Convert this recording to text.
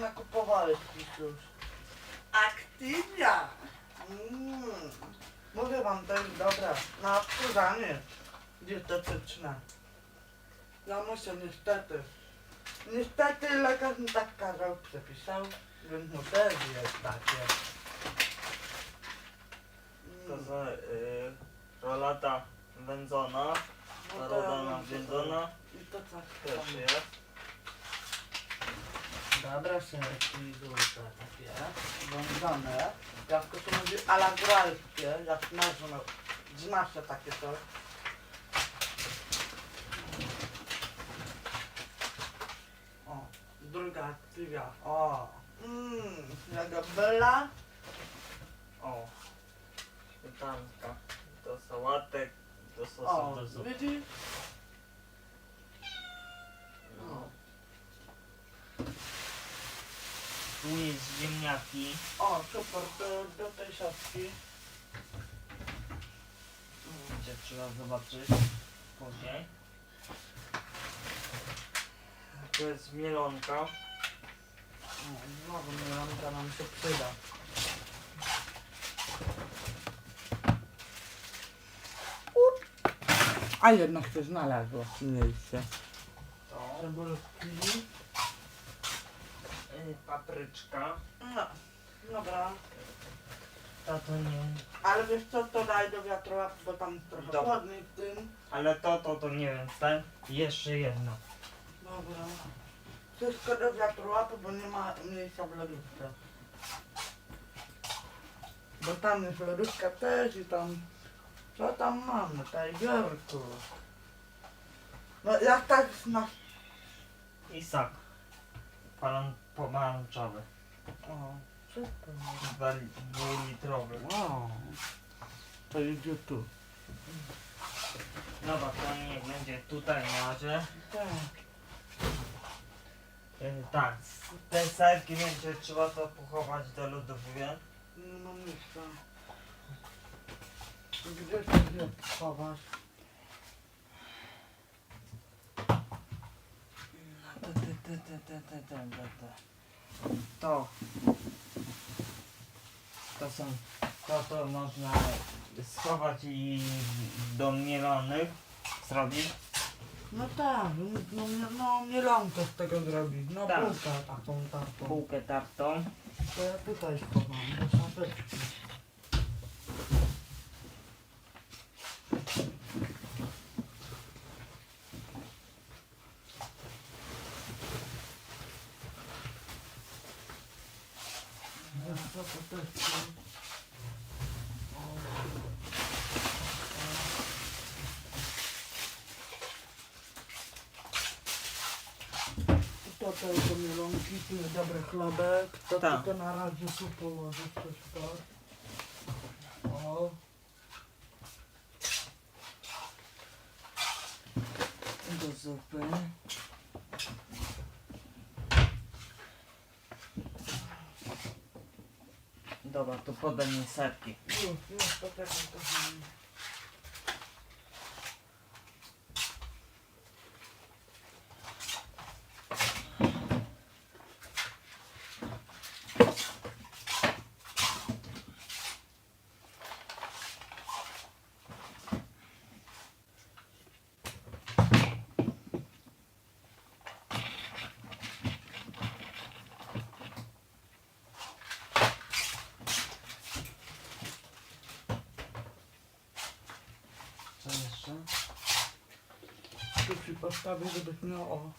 nakupowałeś już? Aktywia! Mm. Mówię wam, to jest dobre. Na wkurzanie dietetyczne. Ja muszę niestety. Niestety lekarz mi tak kazał, przepisał, więc mu też jest takie. To Mm. za y, rolata wędzona, No to ja rodana mam wędzona I to tak też jest. Dobra, serki żółte takie, wędzone. Jak to się mówi, ala gralskie, jak można, znasz się takie coś. O, druga aktywa, o. Mmm, jaka bela. O, śmietanka. Do sałatek, do sosu, O, do zupy. widzisz? Tu jest ziemniaki. O, super, to do tej siatki. Gdzie trzeba zobaczyć później. Tu jest mielonka. O, znowu mielonka nam się przyda. A jednak się znalazło miejsce. To Cebulki. Papryczka. No, dobra. To to nie. Ale wiesz co, to daj do wiatrołapy, bo tam trochę Dobra. chłodniej w tym. Ale to, to, to nie wiem. Ten jeszcze jedno. Dobra. Wszystko do wiatrołapy, bo nie ma miejsca w lodówce. Bo tam jest lodówka też i tam... Co tam mamy? Tajgerku. No jak tak na... I sak. Palon pomarańczowy. O, super. Dwa li- dwulitrowy. Wow. To idzie tu. Dobra, to nie będzie tutaj na razie. Tak. Y, Tak, te serki będzie trzeba to pochować do lodówki. Nie mam miejsca. Gdzie się je schowasz? Te, te, te, te, te, te, te. To. To są. To to można schować i do mielonych zrobić. No tak, no, no, no mielonkę z tego zrobić. No Tak. bułkę taką, taką. Bułkę tartą. To ja tutaj schowam, do szafeczki. No, co to też mielonki, tu jest dobry chlebek, to Tak. tylko na razie tu położyć coś tak. O. Do zupy. Dobra, to podaj mi serki. Już, już. Все. Тут поставив забитного. О.